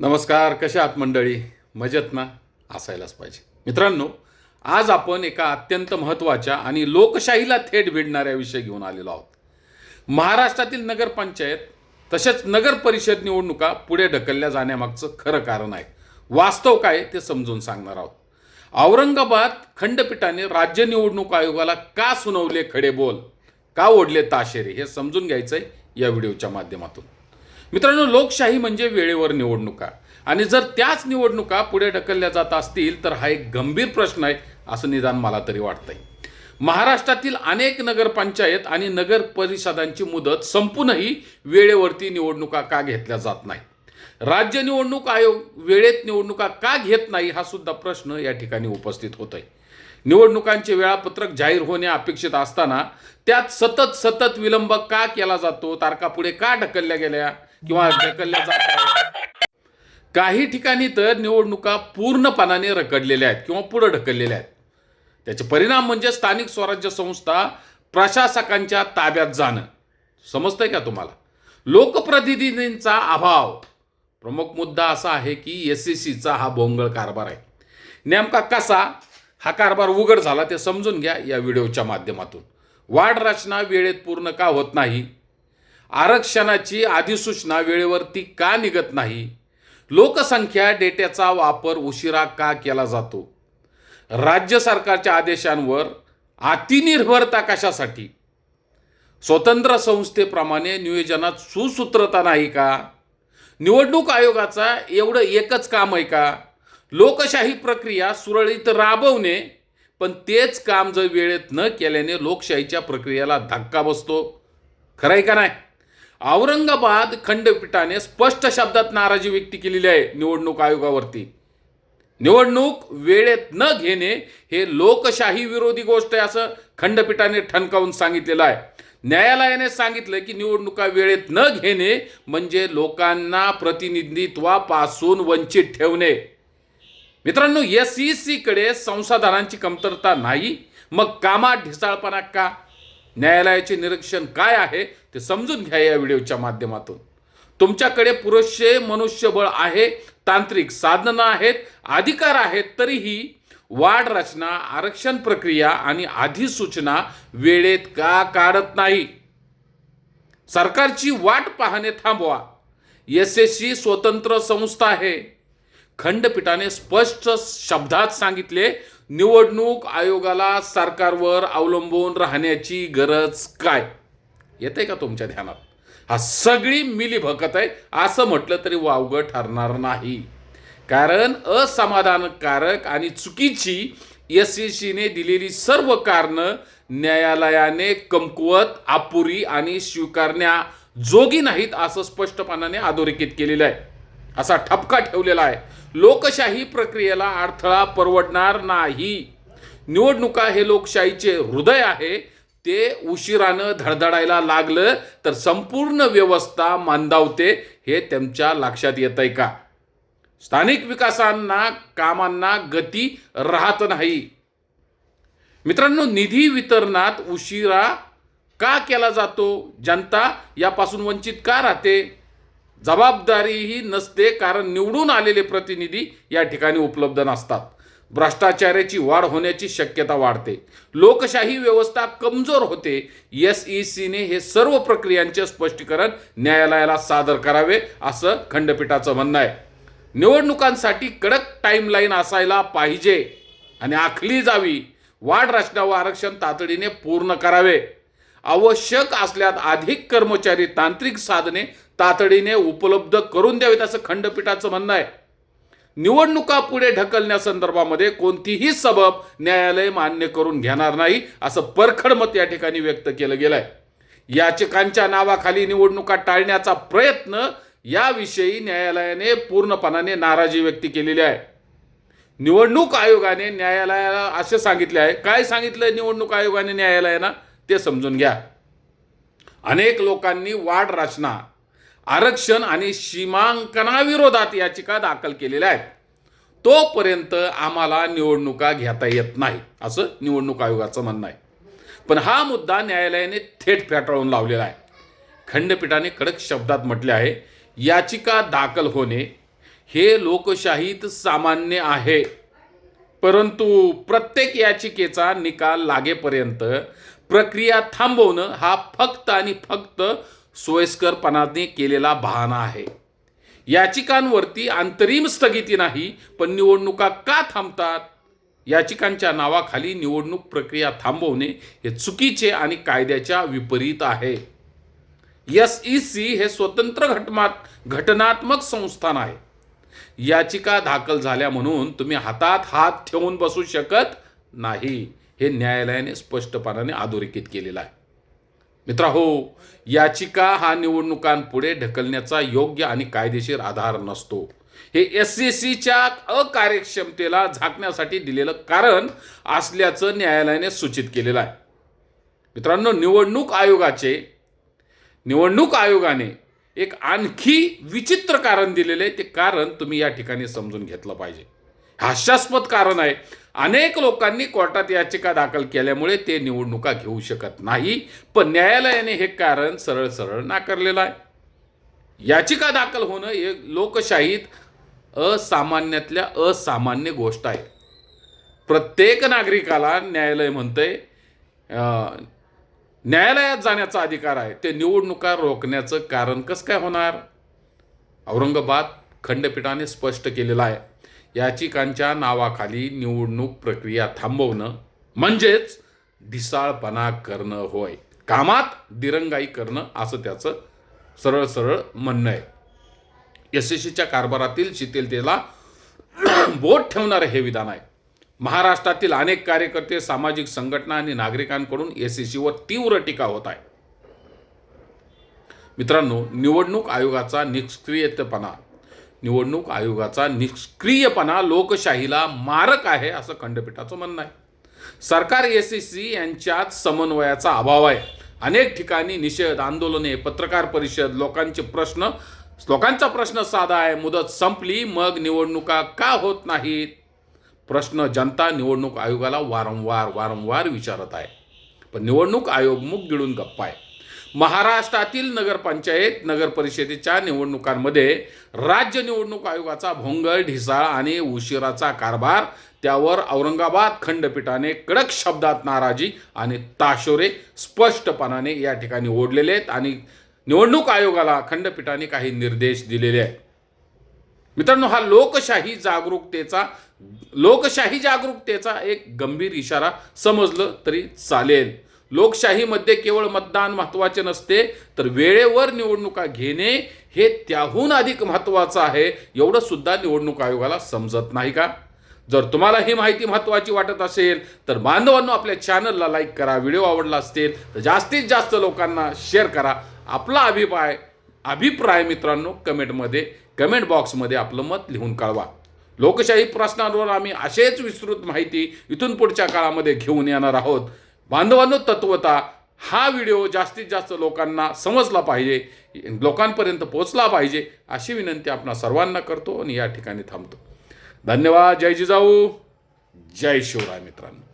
नमस्कार कशा आहात मंडळी? मजेत ना? असायलाच पाहिजे. मित्रांनो आज आपण एका अत्यंत महत्त्वाच्या आणि लोकशाहीला थेट भिडणाऱ्या विषय घेऊन आलेलो आहोत. महाराष्ट्रातील नगरपंचायत तसेच नगर परिषद निवडणुका पुढे ढकलल्या जाण्यामागचं खरं कारण आहे. वास्तव काय ते समजून सांगणार आहोत. औरंगाबाद खंडपीठाने राज्य निवडणूक आयोगाला का सुनावले खडे बोल का ओढले ताशेरे हे समजून घ्यायचं आहे या व्हिडिओच्या माध्यमातून. मित्रांनो लोकशाही म्हणजे वेळेवर निवडणुका. आणि जर त्याच निवडणुका पुढे ढकलल्या जात असतील तर हा एक गंभीर प्रश्न आहे असं निदान मला तरी वाटतंय. महाराष्ट्रातील अनेक नगरपंचायत आणि नगर परिषदांची मुदत संपूनही वेळेवरती निवडणुका का घेतल्या जात नाही? राज्य निवडणूक आयोग वेळेत निवडणुका का घेत नाही हा सुद्धा प्रश्न या ठिकाणी उपस्थित होत आहे निवडणुकांचे वेळापत्रक जाहीर होणे अपेक्षित असताना त्यात सतत सतत विलंब का केला जातो तारखा पुढे का ढकलल्या गेल्या? किंवा ढकलल्या जात आहेत. काही ठिकाणी तर निवडणुका पूर्णपणाने रखडलेल्या आहेत किंवा पुढे ढकललेल्या आहेत. त्याचे परिणाम म्हणजे स्थानिक स्वराज्य संस्था प्रशासकांच्या ताब्यात जाणं. समजतंय का तुम्हाला? लोकप्रतिनिधींचा अभाव. प्रमुख मुद्दा असा आहे की एस सी सीचा हा भोंगळ कारभार आहे. नेमका कसा? हा कारभार उघड झाला ते समजून घ्या या व्हिडिओच्या माध्यमातून. वाढ रचना वेळेत पूर्ण का होत नाही? आरक्षणाची अधिसूचना वेळेवरती का निघत नाही? लोकसंख्या डेट्याचा वापर उशिरा का केला जातो? राज्य सरकारच्या आदेशांवर अतिनिर्भरता कशासाठी? स्वतंत्र संस्थेप्रमाणे नियोजनात सुसूत्रता नाही का? निवडणूक आयोगाचा एवढं एकच काम आहे का? लोकशाही प्रक्रिया सुरळीत राबवणे पण तेच काम जर वेळेत न केल्याने लोकशाहीच्या प्रक्रियेला धक्का बसतो. खरं आहे का नाही? औरंगाबाद खंडपीठाने स्पष्ट शब्दात नाराजी व्यक्त केलेली आहे निवडणूक आयोगावरती. निवडणूक वेळेत न घेणे हे लोकशाही विरोधी गोष्ट आहे असं खंडपीठाने ठणकावून सांगितलेलं आहे. न्यायालयाने सांगितलं की निवडणुका वेळेत न घेणे म्हणजे लोकांना प्रतिनिधित्वापासून वंचित ठेवणे. मित्रांनो एस ई सीकडे संसाधनांची कमतरता नाही मग कामात ढिसाळपणा का? न्यायालयाचे निरीक्षण काय आहे ते समजून घ्या या व्हिडिओच्या माध्यमातून. तुमच्याकडे पुरेसे मनुष्यबळ आहे तांत्रिक साधनं आहेत अधिकार आहेत तरीही वाढ रचना आरक्षण प्रक्रिया आणि अधिसूचना वेळेत का काढत नाही? सरकारची वाट पाहणे थांबवा. एस एस सी स्वतंत्र संस्था आहे. खंडपीठाने स्पष्ट शब्दात सांगितले निवडणूक आयोगाला सरकारवर अवलंबून राहण्याची गरज काय? येते का तुमच्या ध्यानात? हा सगळी मिलीभकत आहे असं म्हटलं तरी वावगं ठरणार नाही. कारण असमाधानकारक आणि चुकीची एस सी सीने दिलेली सर्व कारणं न्यायालयाने कमकुवत अपुरी आणि स्वीकारण्या जोगी नाहीत असं स्पष्टपणाने अधोरेखित केलेलं आहे. असा ठपका ठेवलेला आहे. लोकशाही प्रक्रियेला अडथळा परवडणार नाही. निवडणुका हे लोकशाहीचे हृदय आहे. ते उशिरानं धडधडायला लागलं तर संपूर्ण व्यवस्था मंदावते हे त्यांच्या लक्षात येत आहे का? स्थानिक विकासांना कामांना गती राहत नाही. मित्रांनो निधी वितरणात उशिरा का केला जातो? जनता यापासून वंचित का राहते? जबाबदारीही नसते कारण निवडून आलेले प्रतिनिधी या ठिकाणी उपलब्ध नसतात. भ्रष्टाचाराची वाढ होण्याची शक्यता वाढते. लोकशाही व्यवस्था कमजोर होते. एस ई सीने हे सर्व प्रक्रियांचे स्पष्टीकरण न्यायालयाला सादर करावे असं खंडपीठाचं म्हणणं आहे. निवडणुकांसाठी कडक टाईमलाईन असायला पाहिजे आणि आखली जावी. वाढ रचना व आरक्षण तातडीने पूर्ण करावे. आवश्यक असल्यात अधिक कर्मचारी तांत्रिक साधने तातडीने उपलब्ध करून द्यावेत असं खंडपीठाचं म्हणणं आहे. निवडणुका पुढे ढकलण्यासंदर्भामध्ये कोणतीही सबब न्यायालय मान्य करून घेणार नाही असं परखड मत या ठिकाणी व्यक्त केलं गेलंय. याचिकांच्या नावाखाली निवडणुका टाळण्याचा प्रयत्न याविषयी न्यायालयाने पूर्णपणाने नाराजी व्यक्त केलेली आहे. निवडणूक आयोगाने न्यायालयाला असे सांगितले आहे. काय सांगितलं निवडणूक आयोगाने न्यायालयानं? ते समजून घ्या. अनेक लोकांनी वाढ रचना आरक्षण आणि सीमांकनाविरोधात याचिका दाखल केलेल्या आहेत. तोपर्यंत आम्हाला निवडणुका घेता येत नाही असं निवडणूक आयोगाचं म्हणणं आहे. पण हा मुद्दा न्यायालयाने थेट फेटाळून लावलेला आहे. खंडपीठाने कडक शब्दात म्हटले आहे याचिका दाखल होणे हे लोकशाहीत सामान्य आहे. परंतु प्रत्येक याचिकेचा निकाल लागेपर्यंत प्रक्रिया थांबवणं हा फक्त आणि फक्त सोयीस्करपणाने केलेला बहाणा आहे. याचिकांवरती अंतरिम स्थगिती नाही पण निवडणुका का थांबतात? याचिकांच्या नावाखाली निवडणूक प्रक्रिया थांबवणे हे चुकीचे आणि कायद्याच्या विपरीत आहे. एस ई सी हे स्वतंत्र घटमात घटनात्मक संस्थान आहे. याचिका दाखल झाल्या म्हणून तुम्ही हातात हात ठेवून बसू शकत नाही हे न्यायालयाने स्पष्टपणाने अधोरेखित केलेलं आहे. मित्रा हो याचिका हा निवडणुकांपुढे ढकलण्याचा योग्य आणि कायदेशीर आधार नसतो. हे एस सी सीच्या अकार्यक्षमतेला झाकण्यासाठी दिलेलं कारण असल्याचं न्यायालयाने सूचित केलेलं आहे. मित्रांनो निवडणूक आयोगाचे निवडणूक आयोगाने एक आणखी विचित्र कारण दिलेलं आहे. ते कारण तुम्ही या ठिकाणी समजून घेतलं पाहिजे. हास्यास्पद कारण आहे. अनेक लोकांनी कोर्टात याचिका दाखल केल्यामुळे ते निवडणुका घेऊ शकत नाही पण न्यायालयाने हे कारण सरळ सरळ नाकारलेलं आहे. याचिका दाखल होणं हे लोकशाहीत असामान्यातल्या असामान्य गोष्ट आहे. प्रत्येक नागरिकाला न्यायालय म्हणतंय न्यायालयात जाण्याचा अधिकार आहे. ते निवडणुका रोखण्याचं कारण कसं काय होणार? औरंगाबाद खंडपीठाने स्पष्ट केलेलं आहे. याचिकांच्या नावाखाली निवडणूक प्रक्रिया थांबवणं म्हणजेच ढिसाळपणा करणं होय. कामात दिरंगाई करणं असं त्याचं सरळ सरळ म्हणणं आहे. एस एस सीच्या कारभारातील शिथिलतेला बोट ठेवणारं हे विधान आहे. महाराष्ट्रातील अनेक कार्यकर्ते सामाजिक संघटना आणि नागरिकांकडून एस एस सीवर तीव्र टीका होत आहे. मित्रांनो निवडणूक आयोगाचा निष्क्रियतेपणा निवडणूक आयोगाचा निष्क्रियपणा लोकशाहीला मारक आहे असं खंडपीठाचं म्हणणं आहे. सरकार एस एस सी यांच्यात समन्वयाचा अभाव आहे. अनेक ठिकाणी निषेध आंदोलने पत्रकार परिषद लोकांचे प्रश्न लोकांचा प्रश्न साधा आहे. मुदत संपली मग निवडणुका का होत नाहीत? प्रश्न जनता निवडणूक आयोगाला वारंवार वारंवार विचारत आहे. पण निवडणूक आयोग मुख गिळून गप्पा आहे. महाराष्ट्रातील नगरपंचायत नगरपरिषदेच्या निवडणुकांमध्ये राज्य निवडणूक आयोगाचा भोंगळ ढिसाळ आणि उशिराचा कारभार. त्यावर औरंगाबाद खंडपीठाने कडक शब्दात नाराजी आणि ताशोरे स्पष्टपणाने या ठिकाणी ओढलेले आहेत आणि निवडणूक आयोगाला खंडपीठाने काही निर्देश दिलेले आहेत. मित्रांनो हा लोकशाही जागरूकतेचा लोकशाही जागरूकतेचा एक गंभीर इशारा समजलं तरी चालेल. लोकशाहीमध्ये केवळ मतदान महत्त्वाचे नसते तर वेळेवर निवडणुका घेणे हे त्याहून अधिक महत्त्वाचं आहे. एवढं सुद्धा निवडणूक आयोगाला समजत नाही का? जर तुम्हाला ही माहिती महत्त्वाची वाटत असेल तर बांधवांनो आपल्या चॅनलला लाईक करा व्हिडिओ आवडला असेल तर जास्तीत जास्त लोकांना शेअर करा. आपला अभिप्राय अभिप्राय मित्रांनो कमेंटमध्ये कमेंट बॉक्समध्ये आपलं मत लिहून कळवा लोकशाही प्रश्नांवर आम्ही असेच विस्तृत माहिती इथून पुढच्या काळामध्ये घेऊन येणार आहोत. बांधवांनो तत्वता हा व्हिडिओ जास्तीत जास्त लोकांना समजला पाहिजे लोकांपर्यंत पोहोचला पाहिजे अशी विनंती आपण सर्वांना करतो आणि या ठिकाणी थांबतो. धन्यवाद. जय जिजाऊ. जय शिवराय मित्रांनो.